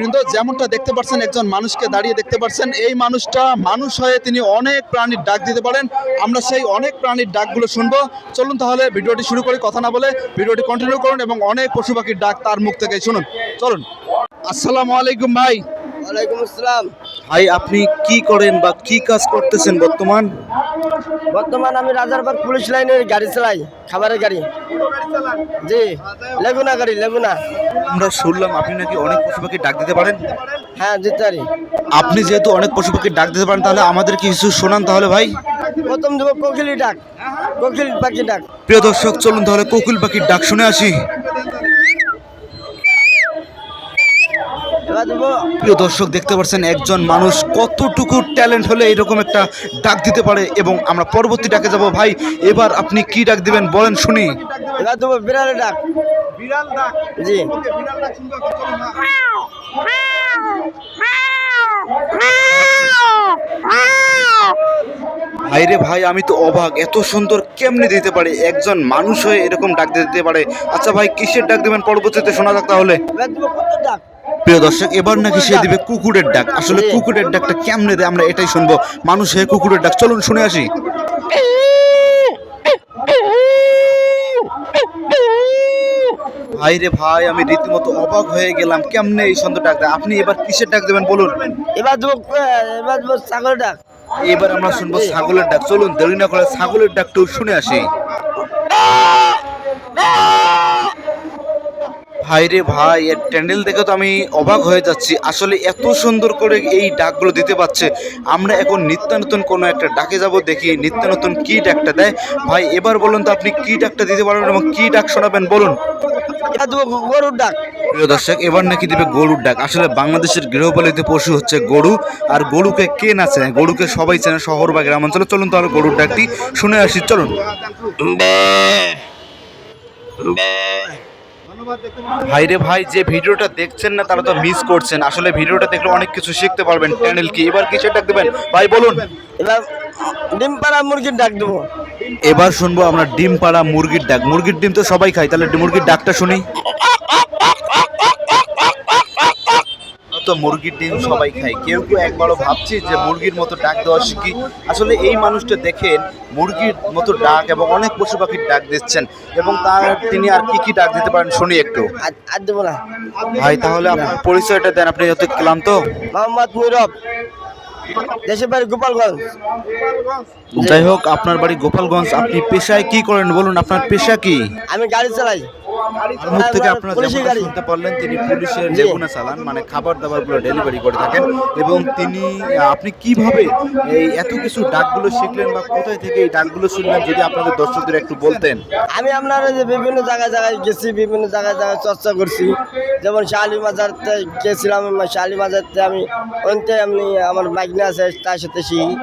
বৃন্দ যেমনটা দেখতে পাচ্ছেন একজন মানুষকে দাঁড়িয়ে দেখতে পাচ্ছেন এই মানুষটা মানুষ হয়ে তিনি অনেক প্রাণীর ডাক দিতে পারেন। আমরা সেই অনেক প্রাণীর ডাকগুলো শুনব। চলুন তাহলে ভিডিওটি শুরু করি কথা না বলে ভিডিওটি কন্টিনিউ করুন এবং অনেক পশু পাখির ডাক তার মুখ থেকে শুনুন। চলুন। আসসালামু আলাইকুম ভাই। ওয়ালাইকুম আসসালাম। ভাই আপনি কি করেন বা কি কাজ করতেছেন বর্তমান? বর্তমান আমি রাজারবাগ পুলিশ লাইনের গাড়ি চালাই খাবারের গাড়ি। জি লেগুনা গাড়ি লেগুনা। আমরা শুনলাম আপনি নাকি অনেক পশু পাখি ডাক দিতে পারেন। হ্যাঁ পারি। আপনি যেহেতু অনেক পশু পাখি ডাক দিতে পারেন তাহলে আমাদের কিছু শোনান তাহলে ভাই? প্রথম দেবো কোকিলি ডাক কোকিল পাখি ডাক। প্রিয় দর্শক চলুন তাহলে কোকিল পাখির ডাক শুনে আসি। প্রিয় দর্শক দেখতে পাচ্ছেন একজন মানুষ কতটুকু ট্যালেন্ট হলে এরকম একটা ডাক দিতে পারে এবং আমরা পরবর্তী ডাকে যাব। ভাই এবার আপনি কি ডাক দিবেন বলেন শুনি। এবার দেবো বিড়ালের ডাক। বিড়াল ডাক। জি। বিড়াল ডাক শুনব চলুন ভাইরে ভাই আমি তো অবাক এত সুন্দর কেমনে দিতে পারে? একজন মানুষ হয়ে এরকম ডাক দিতে পারে। আচ্ছা ভাই কিসের ডাক দিবেন? পরবর্তীতে শোনা যাক তাহলে। ডাক। প্রিয় দর্শক এবার নাকি সে দিবে কুকুরের ডাক। আসলে কুকুরের ডাকটা কেমনে দেয় আমরা এটাই শুনব। মানুষ হয়ে কুকুরের ডাক। চলুন শুনে আসি। ভাই রে ভাই আমি রীতিমতো অবাক হয়ে গেলাম। কেমনে এই সুন্দর ডাক দেয়? আপনি এবার কিসের ডাক দেবেন বলুন? এবার এবার ছাগলের ডাক। এবার আমরা শুনব ছাগলের ডাক। চলুন দেরি না করে ছাগলের ডাকটাও শুনে আসি। ভাই রে ভাই এর ট্যান্ডেল দেখে তো আমি অবাক হয়ে যাচ্ছি। আসলে এত সুন্দর করে এই ডাকগুলো দিতে পারছে। আমরা এখন নিত্য নতুন কোনো একটা ডাকে যাব দেখি নিত্য নতুন কী ডাকটা দেয়। ভাই এবার বলুন তো আপনি কী ডাকটা দিতে পারবেন এবং কী ডাক শোনাবেন বলুন। গরুর ডাক। প্রিয় দর্শক এবার নাকি দেবে গরুর ডাক। আসলে বাংলাদেশের গৃহপালিত পশু হচ্ছে গরু আর গরুকে কে না চেনে গরুকে সবাই চেনে শহর বা গ্রামাঞ্চলে চলুন তাহলে গরুর ডাকটি শুনে আসি চলুন। ভাই রে ভাই যে ভিডিওটা দেখছেন না তারা তো মিস করছেন। আসলে ভিডিওটা দেখলে অনেক কিছু শিখতে পারবেন। চ্যানেল কি? এবার কিসের ডাক দেবেন? ভাই বলুন। এবার ডিম পাড়া মুরগির ডাক দেবো। এবার শুনব আমরা ডিম পাড়া মুরগির ডাক। মুরগির ডিম তো সবাই খাই তাহলে মুরগির ডাকটা শুনি। তো মুরগির ডিম সবাই খায়। কেউ কেউ একবারও ভাবছি যে মুরগির মতো ডাক দেওয়া শিখি আসলে এই মানুষটা দেখেন মুরগির মতো ডাক এবং অনেক পশু পাখির ডাক দিচ্ছেন এবং তার তিনি আর কি কি ডাক দিতে পারেন শুনি একটু। ভাই তাহলে আপনার পরিচয়টা দেন আপনি যত ক্লান্ত মোহাম্মদ মুরব দেশের বাড়ি গোপালগঞ্জ। যাই হোক আপনার বাড়ি গোপালগঞ্জ আপনি পেশায় কি করেন বলুন আপনার পেশা কি? আমি গাড়ি চালাই। মুখ থেকে আপনারা যেমনটা শুনতে পারলেন তিনি পুলিশের লেগুনা চালান মানে খাবার দাবারগুলো ডেলিভারি করে থাকেন এবং তিনি আপনি কীভাবে এই এত কিছু ডাকগুলো শিখলেন বা কোথায় থেকে এই ডাকগুলো শুনলেন যদি আপনাদের দর্শকদের একটু বলতেন? আমি আপনার যে বিভিন্ন জায়গায় জায়গায় গেছি বিভিন্ন জায়গায় জায়গায় চর্চা করছি। যেমন শালি মাজারতে গেছিলাম শালি মাজারতে আমি ওনতে আমি আমার নিয়ে আছে তার সাথে শিখি